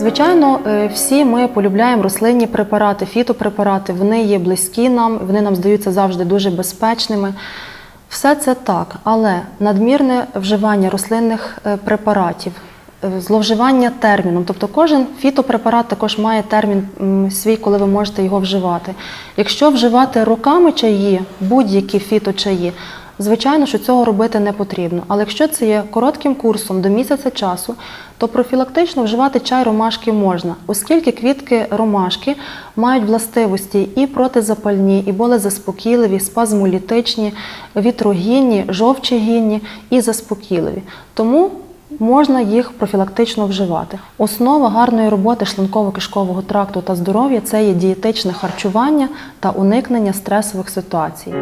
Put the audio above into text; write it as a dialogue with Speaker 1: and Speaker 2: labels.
Speaker 1: Звичайно, е, всі ми полюбляємо рослинні препарати, фітопрепарати. Вони є близькі нам, вони нам здаються завжди дуже безпечними. Все це так, але надмірне вживання рослинних е, препаратів, зловживання терміном, тобто кожен фітопрепарат також має термін свій, коли ви можете його вживати. Якщо вживати роками чаї, будь-які фіточаї, Звичайно, що цього робити не потрібно. Але якщо це є коротким курсом до місяця часу, то профілактично вживати чай ромашки можна, оскільки квітки ромашки мають властивості і протизапальні, і болезаспокійливі, спазмолітичні, вітрогінні, жовчогінні і заспокійливі. Тому можна їх профілактично вживати. Основа гарної роботи шлунково-кишкового тракту та здоров'я це є дієтичне харчування та уникнення стресових ситуацій.